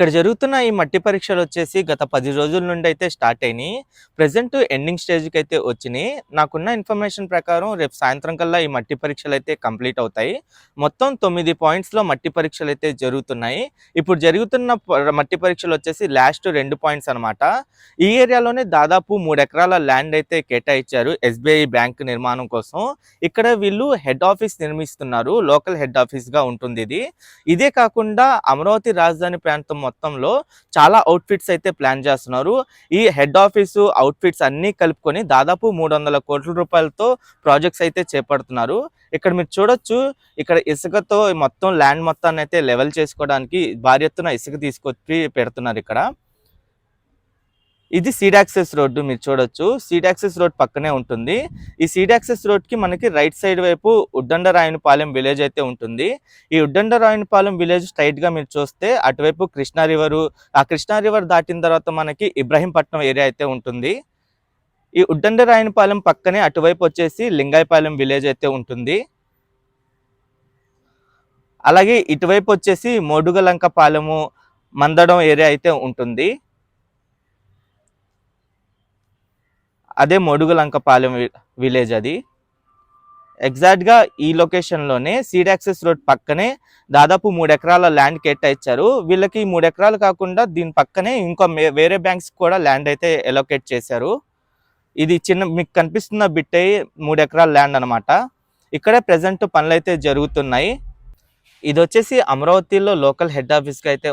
ఇక్కడ జరుగుతున్న ఈ మట్టి పరీక్షలు వచ్చేసి గత పది రోజుల నుండి అయితే స్టార్ట్ అయినాయి. ప్రజెంట్ ఎండింగ్ స్టేజ్కి అయితే వచ్చినాయి. నాకున్న ఇన్ఫర్మేషన్ ప్రకారం రేపు సాయంత్రం కల్లా ఈ మట్టి పరీక్షలు అయితే కంప్లీట్ అవుతాయి. మొత్తం తొమ్మిది పాయింట్స్లో మట్టి పరీక్షలు అయితే జరుగుతున్నాయి. ఇప్పుడు జరుగుతున్న మట్టి పరీక్షలు వచ్చేసి లాస్ట్ రెండు పాయింట్స్ అన్నమాట. ఈ ఏరియాలోనే దాదాపు మూడు ఎకరాల ల్యాండ్ అయితే కేటాయించారు ఎస్బీఐ బ్యాంక్ నిర్మాణం కోసం. ఇక్కడ వీళ్ళు హెడ్ ఆఫీస్ నిర్మిస్తున్నారు. లోకల్ హెడ్ ఆఫీస్గా ఉంటుంది ఇది. ఇదే కాకుండా అమరావతి రాజధాని ప్రాంతం మొత్తంలో చాలా అవుట్ఫిట్స్ అయితే ప్లాన్ చేస్తున్నారు. ఈ హెడ్ ఆఫీసు అవుట్ఫిట్స్ అన్నీ కలుపుకొని దాదాపు మూడు వందల కోట్ల రూపాయలతో ప్రాజెక్ట్స్ అయితే చేపడుతున్నారు. ఇక్కడ మీరు చూడొచ్చు ఇక్కడ ఇసుకతో మొత్తం ల్యాండ్ మొత్తాన్ని అయితే లెవెల్ చేసుకోవడానికి భారీ ఎత్తున ఇసుక తీసుకొచ్చి పెడుతున్నారు ఇక్కడ. ఇది సీడ్ యాక్సెస్ రోడ్డు మీరు చూడొచ్చు. సీడ్ యాక్సెస్ రోడ్ పక్కనే ఉంటుంది. ఈ సీడ్ యాక్సెస్ రోడ్కి మనకి రైట్ సైడ్ వైపు ఉడ్డండరాయనపాలెం విలేజ్ అయితే ఉంటుంది. ఈ ఉడ్డండరాయనపాలెం విలేజ్ స్ట్రైట్గా మీరు చూస్తే అటువైపు కృష్ణా రివరు ఆ కృష్ణా రివర్ దాటిన తర్వాత మనకి ఇబ్రహీంపట్నం ఏరియా అయితే ఉంటుంది. ఈ ఉడ్డండరాయనపాలెం పక్కనే అటువైపు వచ్చేసి లింగాయపాలెం విలేజ్ అయితే ఉంటుంది. అలాగే ఇటువైపు వచ్చేసి మోడుగలంక పాలెము మందడం ఏరియా అయితే ఉంటుంది. అదే మొడుగులంకపాలెం విలేజ్ అది. ఎగ్జాక్ట్గా ఈ లొకేషన్లోనే సీడ్ యాక్సెస్ రోడ్ పక్కనే దాదాపు మూడు ఎకరాల ల్యాండ్ కేటాయించారు వీళ్ళకి మూడు ఎకరాలు కాకుండా దీని పక్కనే ఇంకో వేరే బ్యాంక్స్ కూడా ల్యాండ్ అయితే ఎలోకేట్ చేశారు. ఇది చిన్న మీకు కనిపిస్తున్న బిట్టే మూడు ఎకరాల ల్యాండ్ అన్నమాట. ఇక్కడే ప్రజెంట్ పనులు అయితే జరుగుతున్నాయి. ఇది వచ్చేసి అమరావతిలో లోకల్ హెడ్ ఆఫీస్కి అయితే